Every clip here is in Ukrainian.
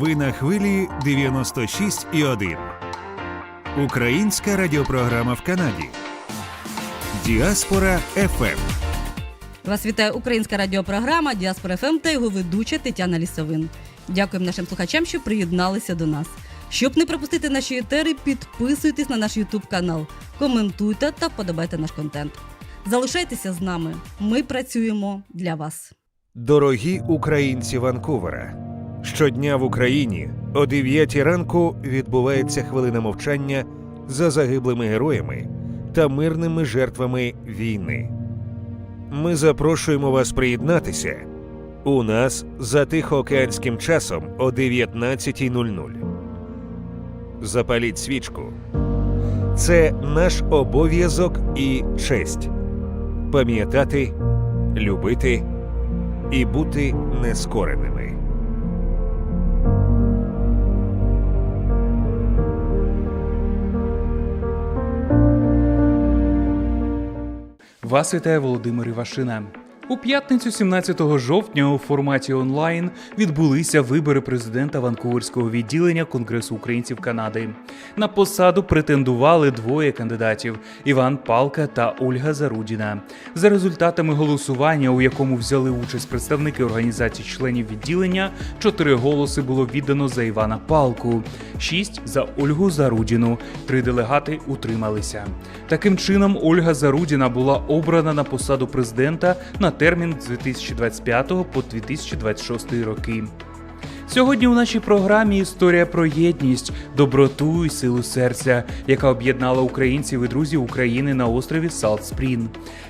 Ви на хвилі 96,1. Українська радіопрограма в Канаді. Діаспора Ем. FM. Вас вітає українська радіопрограма Діаспора ФМ та його ведуча Тетяна Лісовин. Дякуємо нашим слухачам, що приєдналися до нас. Щоб не пропустити наші етери, підписуйтесь на наш YouTube канал, коментуйте та вподобайте наш контент. Залишайтеся з нами. Ми працюємо для вас. Дорогі українці Ванкувера. Щодня в Україні о 9 ранку відбувається хвилина мовчання за загиблими героями та мирними жертвами війни. Ми запрошуємо вас приєднатися. У нас за тихоокеанським часом о 19.00. Запаліть свічку. Це наш обов'язок і честь пам'ятати, любити і бути нескореними. Вас вітає Володимир Івашина. У п'ятницю 17 жовтня у форматі онлайн відбулися вибори президента Ванкуверського відділення Конгресу українців Канади. На посаду претендували двоє кандидатів Іван Палка та Ольга Зарудіна. За результатами голосування, у якому взяли участь представники організацій членів відділення, чотири голоси було віддано за Івана Палку, шість за Ольгу Зарудіну. Три делегати утрималися. Таким чином, Ольга Зарудіна була обрана на посаду президента на термін з 2025 по 2026 роки. Сьогодні у нашій програмі історія про єдність, доброту і силу серця, яка об'єднала українців і друзів України на острові Салт Спрін.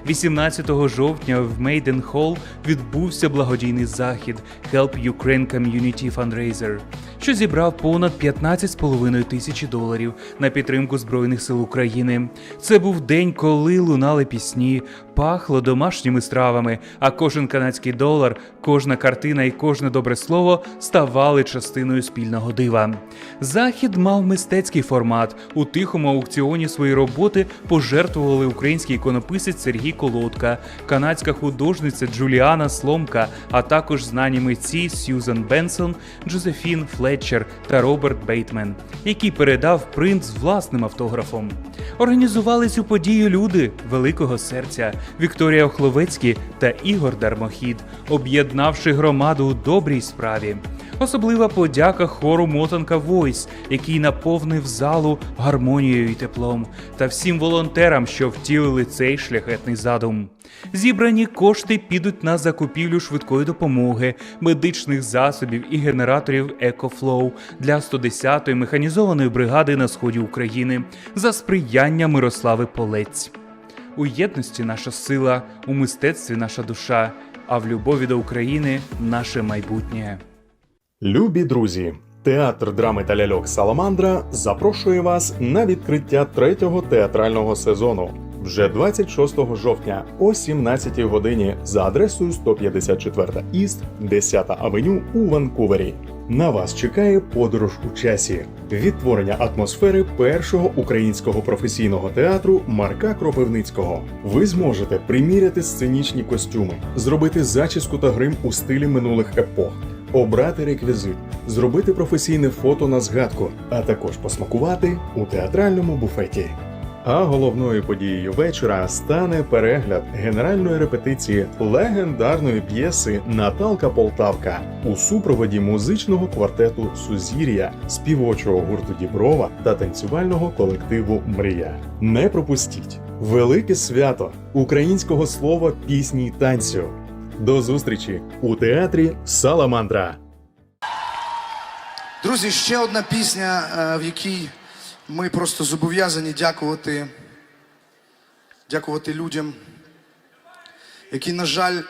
18 жовтня в Мейден Холл відбувся благодійний захід Help Ukraine Community Fundraiser, що зібрав понад 15,5 тисячі доларів на підтримку Збройних сил України. Це був день, коли лунали пісні, пахло домашніми стравами, а кожен канадський долар, кожна картина і кожне добре слово ставали частиною спільного дива. Захід мав мистецький формат. У тихому аукціоні свої роботи пожертвували український іконописець Сергій Колодка, канадська художниця Джуліана Сломка, а також знані митці Сьюзан Бенсон, Джозефін Флетчер та Роберт Бейтмен, який передав принт з власним автографом. Організували цю подію люди великого серця Вікторія Охловецькі та Ігор Дармохід, об'єднавши громаду у добрій справі. Особлива подяка хору Мотанка Войс, який наповнив залу гармонією і теплом, та всім волонтерам, що втілили цей шляхетний задум. Зібрані кошти підуть на закупівлю швидкої допомоги, медичних засобів і генераторів EcoFlow для 110-ї механізованої бригади на сході України за сприяння Мирослави Полець. У єдності наша сила, у мистецтві наша душа, а в любові до України наше майбутнє. Любі друзі, театр драми та ляльок Саламандра запрошує вас на відкриття третього театрального сезону вже 26 жовтня о 17 годині за адресою 154 Іст, 10 авеню у Ванкувері. На вас чекає подорож у часі, відтворення атмосфери першого українського професійного театру Марка Кропивницького. Ви зможете приміряти сценічні костюми, зробити зачіску та грим у стилі минулих епох обрати реквізит, зробити професійне фото на згадку, а також посмакувати у театральному буфеті. А головною подією вечора стане перегляд генеральної репетиції легендарної п'єси Наталка Полтавка у супроводі музичного квартету Сузір'я, співочого гурту Діброва та танцювального колективу Мрія. Не пропустіть велике свято українського слова пісні й танцю. До зустрічі у театрі Саламандра. Друзі, ще одна пісня, е, в якій ми просто зобов'язані дякувати, дякувати людям, які, на жаль,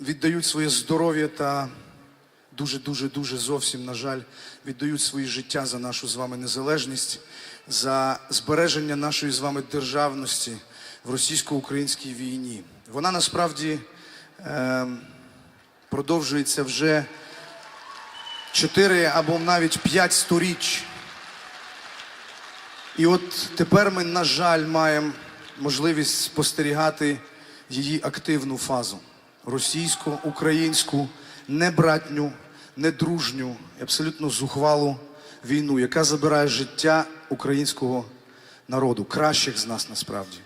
віддають своє здоров'я та дуже, дуже, зовсім, на жаль, віддають свої життя за нашу з вами незалежність, за збереження нашої з вами державності в російсько-українській війні. Вона насправді е, продовжується вже чотири або навіть п'ять сторіч. І от тепер ми, на жаль, маємо можливість спостерігати її активну фазу російсько-українську, небратню, недружню абсолютно зухвалу війну, яка забирає життя українського народу, кращих з нас насправді.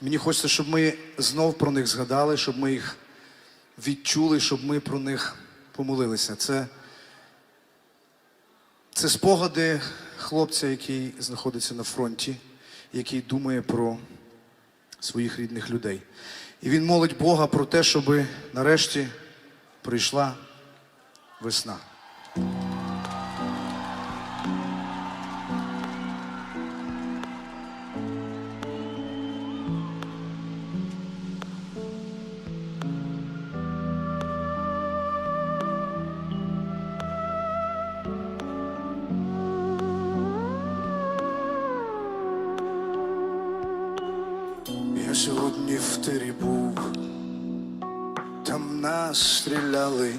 Мені хочеться, щоб ми знов про них згадали, щоб ми їх відчули, щоб ми про них помолилися. Це, це спогади хлопця, який знаходиться на фронті, який думає про своїх рідних людей. І він молить Бога про те, щоб нарешті прийшла весна. Сьогодні в тирі був, там нас стріляли,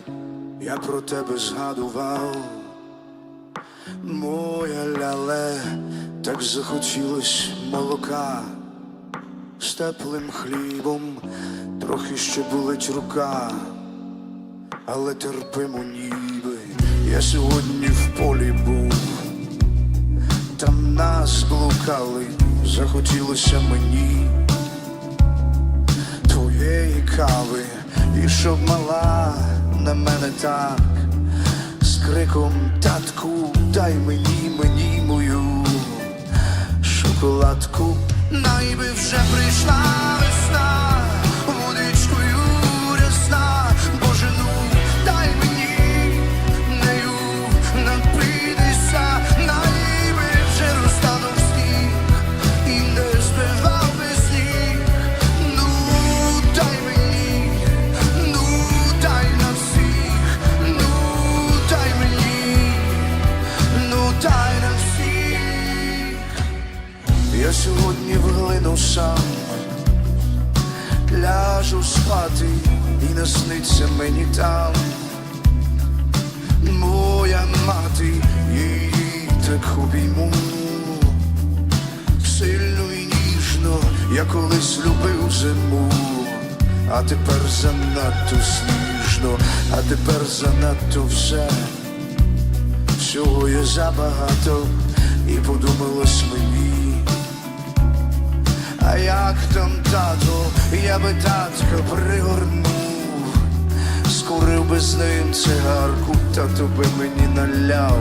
я про тебе згадував. Моя ляле, так захотілось молока. З теплим хлібом, трохи ще болить рука, але терпимо ніби. Я сьогодні в полі був, там нас блукали, захотілося мені твоєї кави, і щоб мала на мене так, з криком татку, дай мені, мені мою шоколадку, найби вже прийшла весна, сам ляжу спати і насниться мені там. Моя мати, її так обійму сильно і ніжно, я колись любив зиму, а тепер занадто сніжно, а тепер занадто все. Всього є забагато, і подумалось мені. А як там тату, я би татка пригорнув, скурив би з ним цигарку, тату би мені наляв.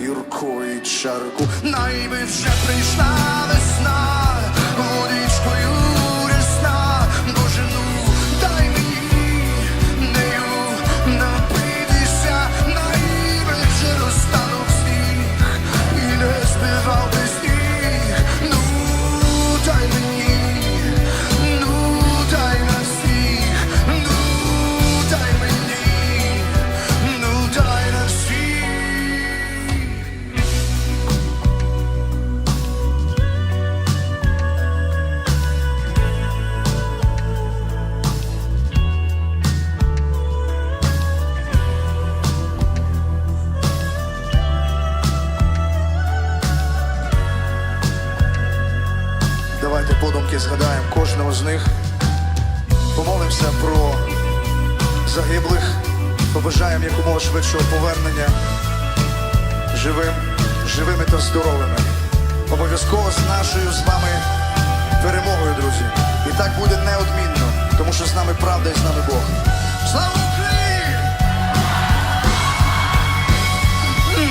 Гіркої чарку, найби вже прийшла весна, згадаємо кожного з них. Помолимося про загиблих, побажаємо якомога швидшого повернення живим, живими та здоровими. Обов'язково з нашою з вами перемогою, друзі. І так буде неодмінно, тому що з нами правда і з нами Бог. Слава Україні!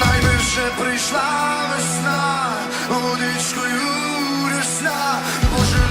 Найбільше прийшла весна, водичкою рясна, Боже,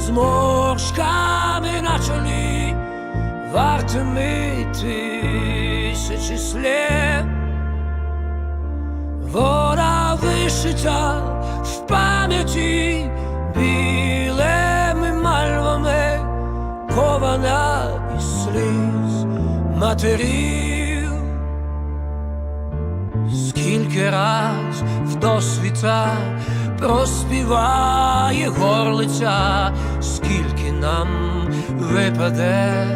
зморшками на чолі, вартими тисячі слів. Вона вишита в пам'яті білими мальвами, кована із сліз матерів. Скільки раз в досвіта проспіває горлиця, скільки нам випаде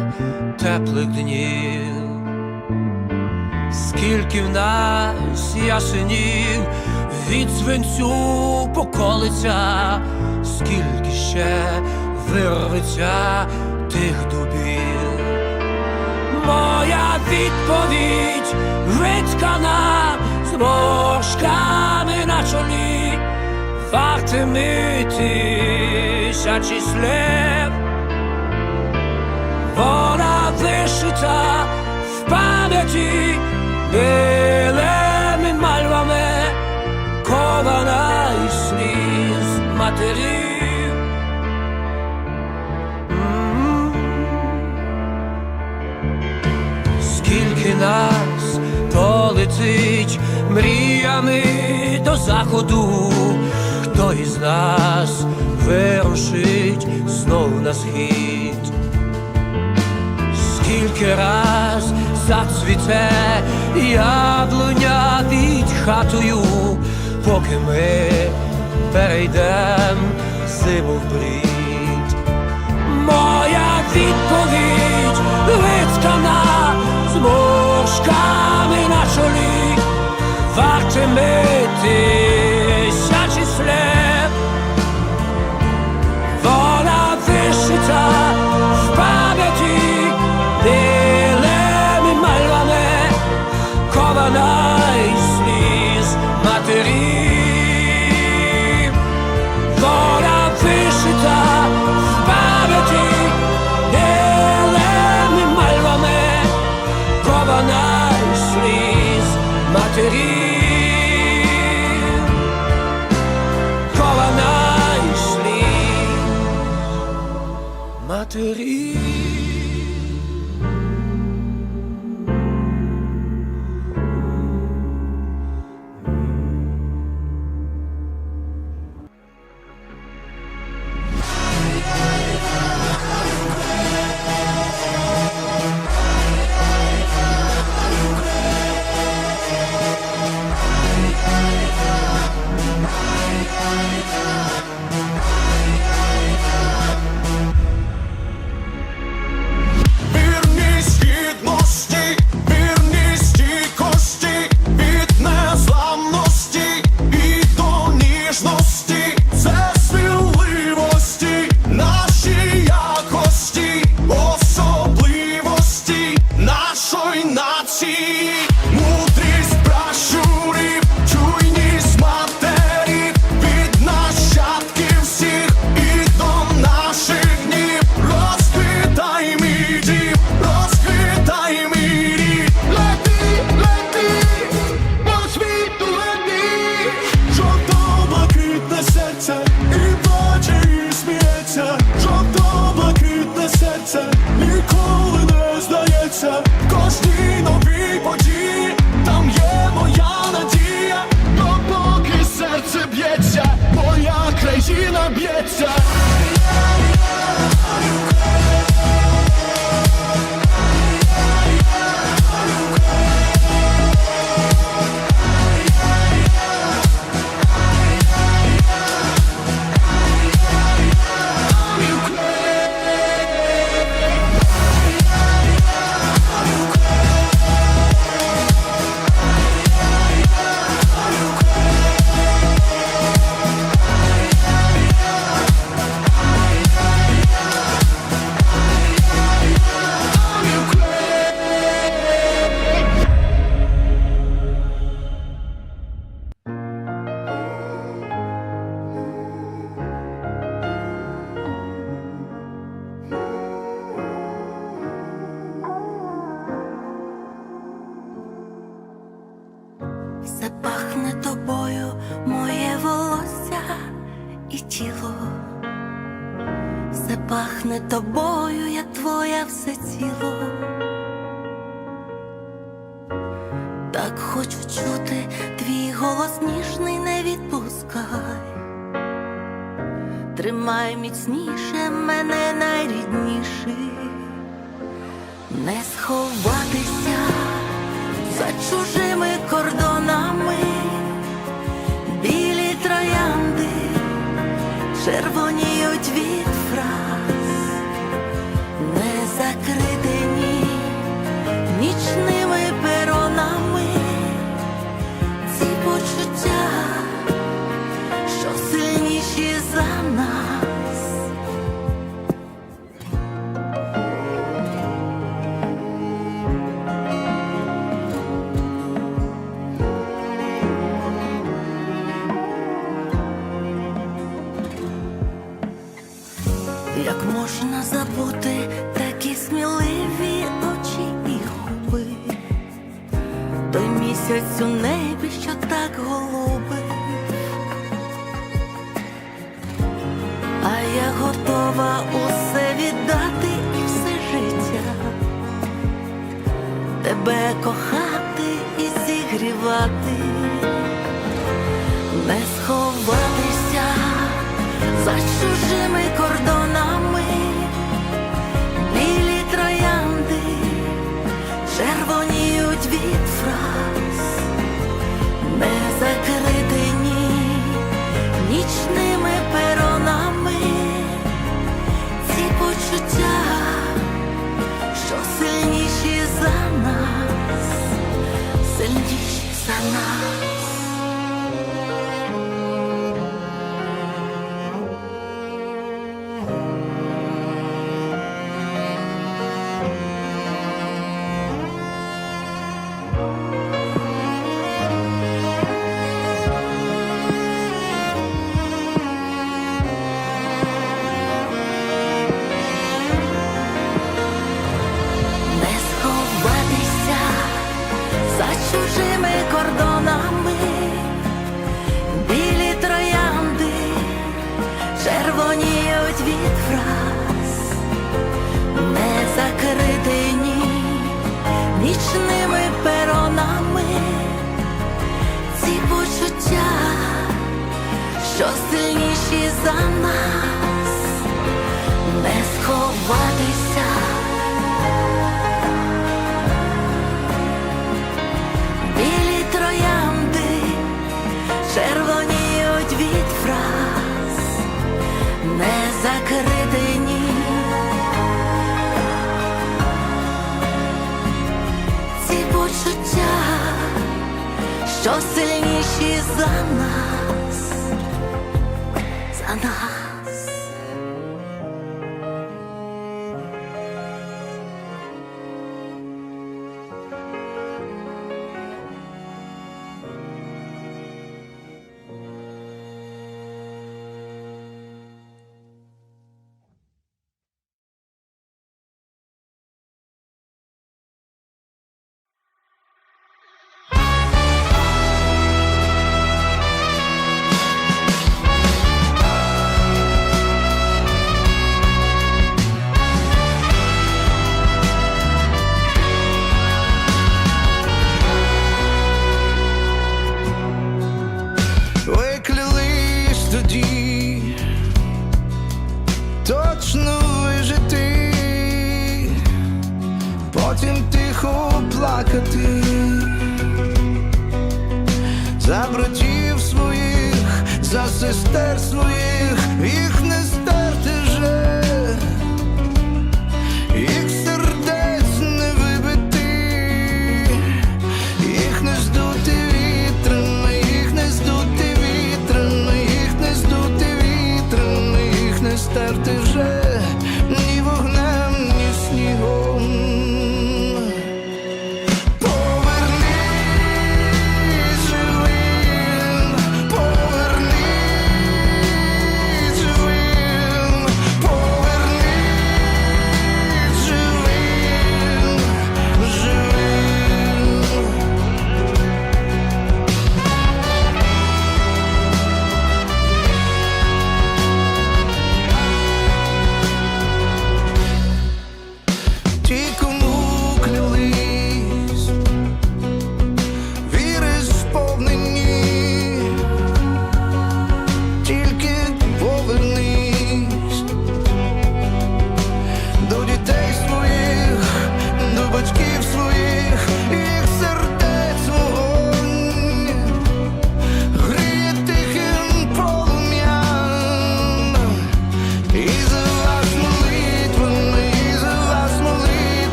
теплих днів, скільки в нас ясенів від свинцю поколиться, скільки ще вирветься тих дубів? Моя відповідь виткана зморшками на чолі, вартими тисячі слів. Вона вишита в пам'яті білими мальвами, кована із сліз матерів. М. Скільки нас полетить мріями до заходу, із нас вирушить знов на схід, скільки раз зацвіте яблуня під хатою, поки ми перейдем зиму в брід. Моя відповідь виткана зморшками на чолі, вартими тисячі слів. Матерів. Вірність Все пахне тобою, я твоя все ціло. Так хочу чути твій голос ніжний, не відпускай. Тримай міцніше мене найрідніший, не сховатися за чужими кордонами, білі троянди червоніють від Як можна забути такі сміливі очі і губи, той місяць у небі, що так голубий, а я готова усе віддати і все життя, тебе кохати і зігрівати, за чужими кордонами, білі троянди червоніють від фраз, не закритені нічними перонами, ці почуття, що сильніші за нас, сильніші за нас. Сильніші за нас,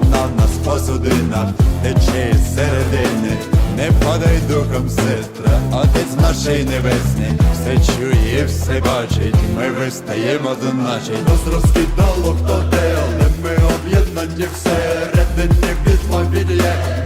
вона в нас посудина, тече середини. Не падай духом, сестра, отець нашій небесний, все чує, все бачить, ми вистаємо, значить. Нас розкидало хто де, але ми об'єднані всередині відповідь від ну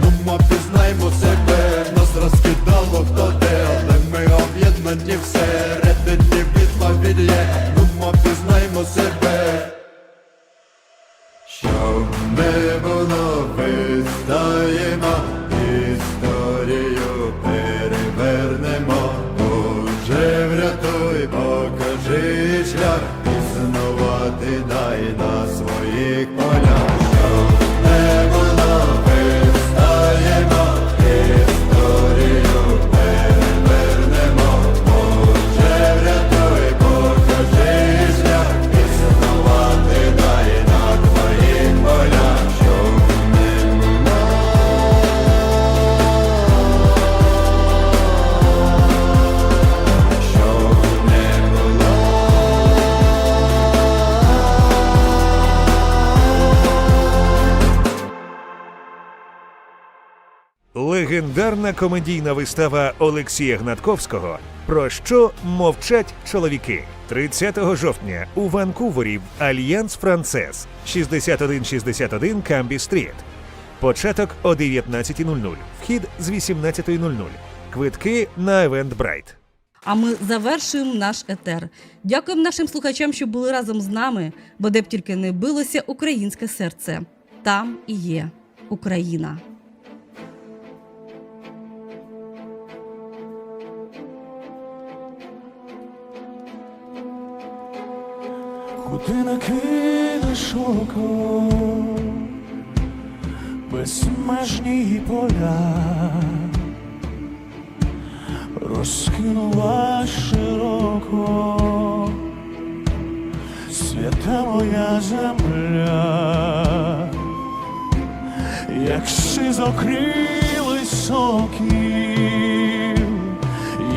Легендарна комедійна вистава Олексія Гнатковського Про що мовчать чоловіки 30 жовтня у Ванкувері в Альянс Францез 6161 Камбі Стріт. Початок о 19.00. Вхід з 18.00. Квитки на Eventbrite. А ми завершуємо наш етер. Дякуємо нашим слухачам, що були разом з нами, бо де б тільки не билося українське серце. Там і є Україна. Куди накинеш око, безмежні поля, розкинула широко, свята моя земля, як сизокрилий сокіл,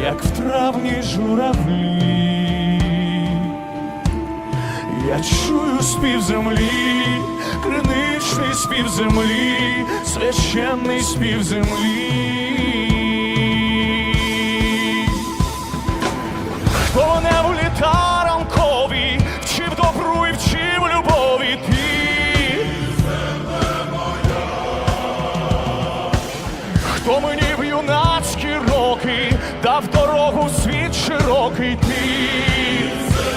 як в травні журавлі. Я чую спів землі, криничний спів землі, священний спів землі. Хто не влітає?